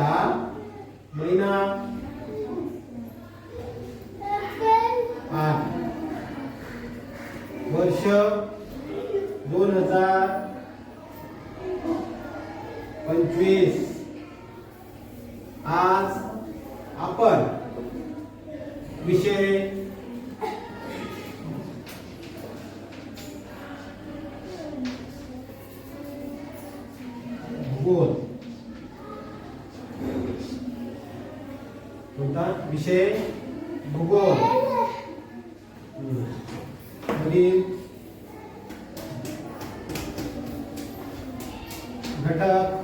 तेरा महिना? आठ वर्ष? दोन हजार पंचवीस. आज आपण विषय भूगोल. विषय भूगोल। घटक।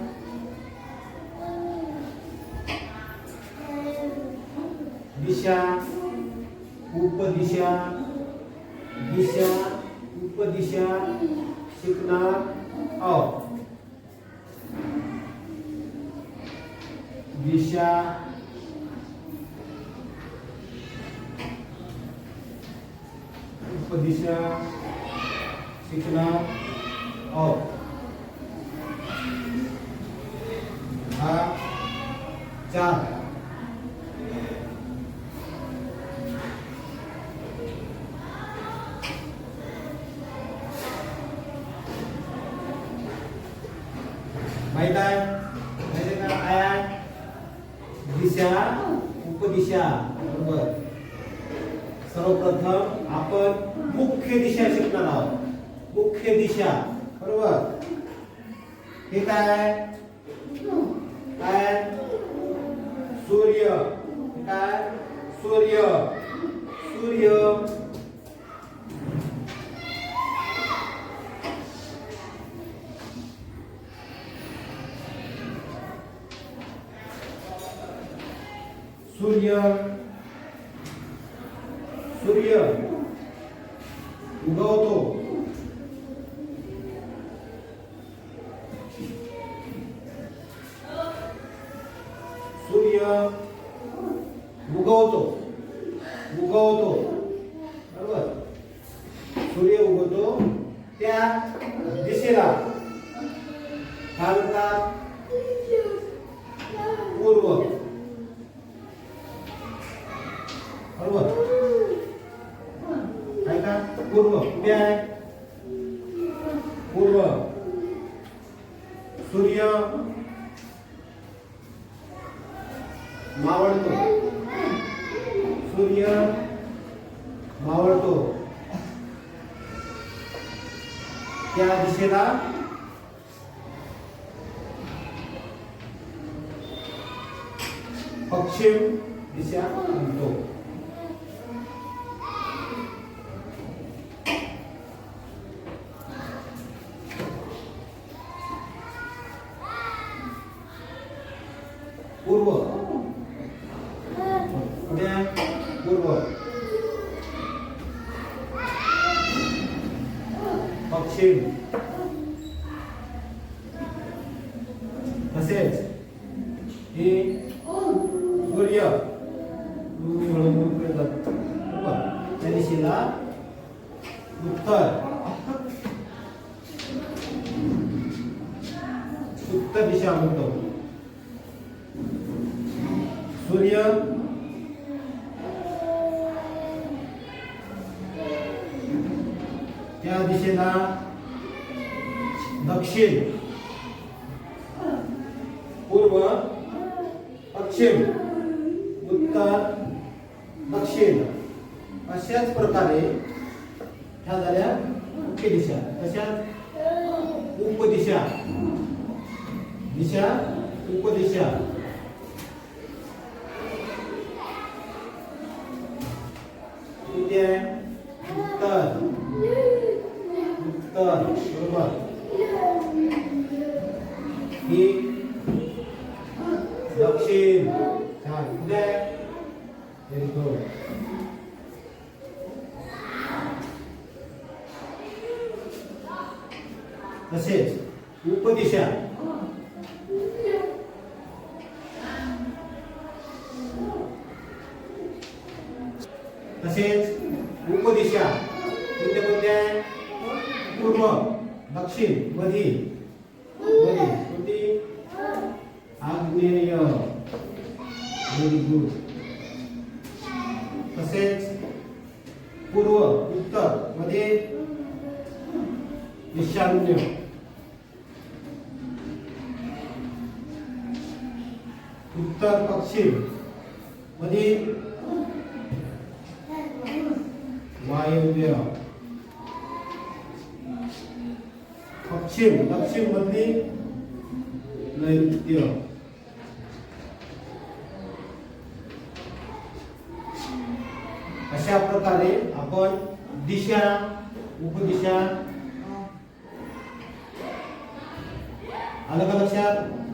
दिशा उपदिशा। दिशा उपदिशा शिकणार आहोत दिशा उपदिशा शिकणार आहोत हा चार माहित आहे माहित आहे का काय आहे दिशा उपदिशा बरोबर सर्वप्रथम आपण मुख्य दिशा शिकणार आहोत मुख्य दिशा बरोबर हे काय आहे? काय आहे? सूर्य हे काय सूर्य सूर्य सूर्य સૂર્ય ઉગવતો સૂર્ય ઉગવતો ઉગવતો બરાબર સૂર્ય ઉગવતો ત્યાં દિશેલા હાલતા પૂર્વ पूर्व कुठे आहे पूर्व। सूर्य। मावळतो। सूर्य। मावळतो। त्या दिशेला पश्चिम दिशा म्हणतो. पूर्व. कुठे? आहे पूर्व. पश्चिम. तसेच हे सूर्य. त्या दिशेला उत्तर. उत्तर दिशा म्हणतो सूर्य त्या दिशेला दक्षिण पूर्व पश्चिम उत्तर दक्षिण अशाच प्रकारे ह्या झाल्या मुख्य दिशा. तशाच उपदिशा. दिशा उपदिशा. उत्तर बरोबर ही दक्षिण छान पुढे व्हेरी गुड तसेच उपदिशा तसेच उपदिशा कोणत्या कोणत्या पूर्व दक्षिण मधी मधी आग्नेय. व्हेरी गुड तसेच पूर्व उत्तरमध्ये. ईशान्य. उत्तर पश्चिम. मध्ये. वायव्य. पश्चिम दक्षिण मधली नैत्य अशा प्रकारे आपण दिशा उपदिशा आलं का लक्षात